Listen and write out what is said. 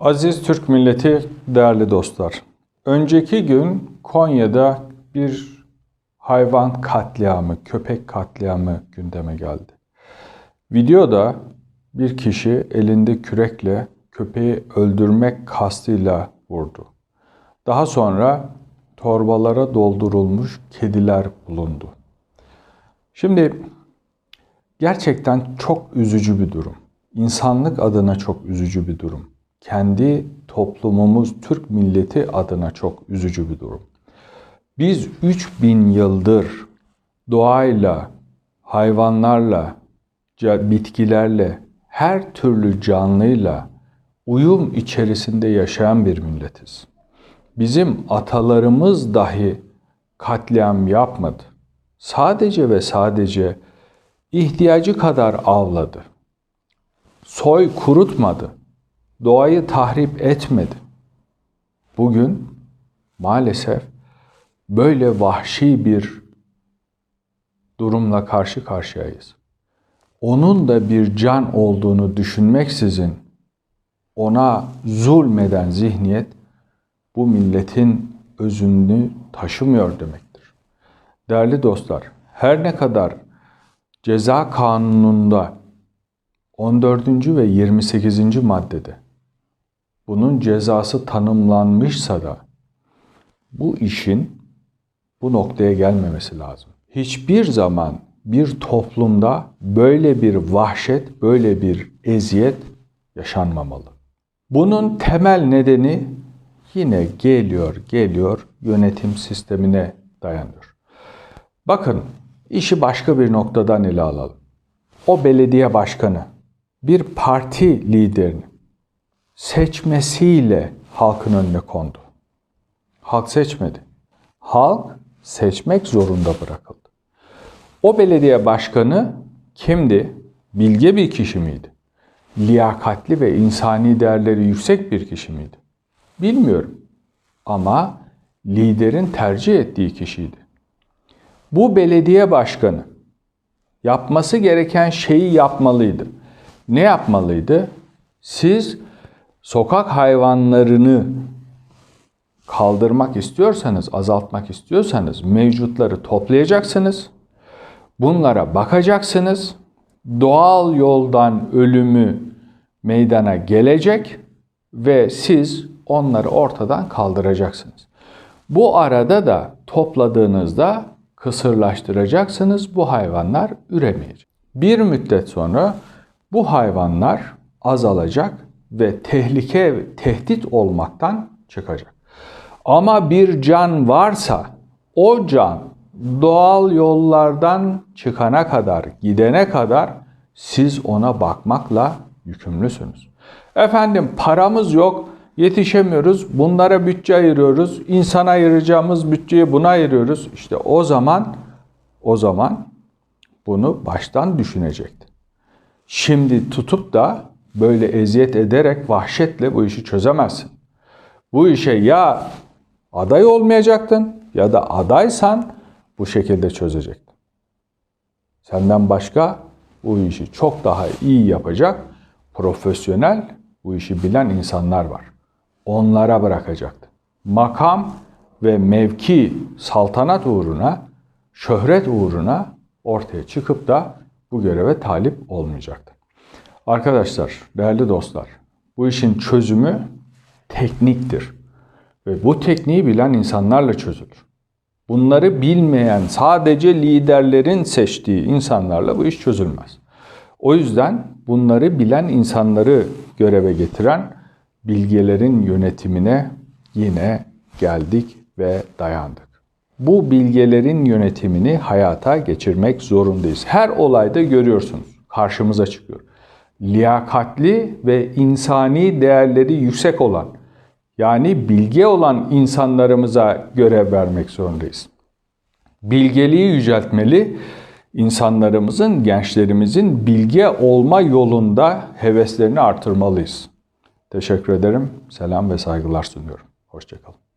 Aziz Türk milleti, değerli dostlar. Önceki gün Konya'da bir hayvan katliamı, köpek katliamı gündeme geldi. Videoda bir kişi elinde kürekle köpeği öldürmek kastıyla vurdu. Daha sonra torbalara doldurulmuş kediler bulundu. Şimdi gerçekten çok üzücü bir durum. İnsanlık adına çok üzücü bir durum. Kendi toplumumuz Türk milleti adına çok üzücü bir durum. Biz 3000 yıldır doğayla, hayvanlarla, bitkilerle, her türlü canlıyla uyum içerisinde yaşayan bir milletiz. Bizim atalarımız dahi katliam yapmadı. Sadece ve sadece ihtiyacı kadar avladı. Soy kurutmadı. Doğayı tahrip etmedi. Bugün maalesef böyle vahşi bir durumla karşı karşıyayız. Onun da bir can olduğunu düşünmeksizin ona zulmeden zihniyet bu milletin özünü taşımıyor demektir. Değerli dostlar, her ne kadar ceza kanununda 14. ve 28. maddede bunun cezası tanımlanmışsa da bu işin bu noktaya gelmemesi lazım. Hiçbir zaman bir toplumda böyle bir vahşet, böyle bir eziyet yaşanmamalı. Bunun temel nedeni yine geliyor, geliyor yönetim sistemine dayanıyor. Bakın işi başka bir noktadan ele alalım. O belediye başkanı bir parti liderini seçmesiyle halkın önüne kondu. Halk seçmedi. Halk seçmek zorunda bırakıldı. O belediye başkanı kimdi? Bilge bir kişi miydi? Liyakatli ve insani değerleri yüksek bir kişi miydi? Bilmiyorum. Ama liderin tercih ettiği kişiydi. Bu belediye başkanı yapması gereken şeyi yapmalıydı. Ne yapmalıydı? Siz sokak hayvanlarını kaldırmak istiyorsanız, azaltmak istiyorsanız mevcutları toplayacaksınız. Bunlara bakacaksınız. Doğal yoldan ölümü meydana gelecek ve siz onları ortadan kaldıracaksınız. Bu arada da topladığınızda kısırlaştıracaksınız. Bu hayvanlar üremeyecek. Bir müddet sonra bu hayvanlar azalacak ve tehlike, tehdit olmaktan çıkacak. Ama bir can varsa o can doğal yollardan çıkana kadar, gidene kadar siz ona bakmakla yükümlüsünüz. Efendim paramız yok, yetişemiyoruz, bunlara bütçe ayırıyoruz, insana ayıracağımız bütçeyi buna ayırıyoruz. İşte o zaman, o zaman bunu baştan düşünecekti. Şimdi tutup da böyle eziyet ederek vahşetle bu işi çözemezsin. Bu işe ya aday olmayacaktın ya da adaysan bu şekilde çözecektin. Senden başka bu işi çok daha iyi yapacak profesyonel bu işi bilen insanlar var. Onlara bırakacaktı. Makam ve mevki saltanat uğruna, şöhret uğruna ortaya çıkıp da bu göreve talip olmayacaktı. Arkadaşlar, değerli dostlar, bu işin çözümü tekniktir. Ve bu tekniği bilen insanlarla çözülür. Bunları bilmeyen sadece liderlerin seçtiği insanlarla bu iş çözülmez. O yüzden bunları bilen insanları göreve getiren bilgelerin yönetimine yine geldik ve dayandık. Bu bilgelerin yönetimini hayata geçirmek zorundayız. Her olayda görüyorsunuz, karşımıza çıkıyor. Liyakatli ve insani değerleri yüksek olan, yani bilge olan insanlarımıza görev vermek zorundayız. Bilgeliği yüceltmeli, insanlarımızın, gençlerimizin bilge olma yolunda heveslerini artırmalıyız. Teşekkür ederim. Selam ve saygılar sunuyorum. Hoşçakalın.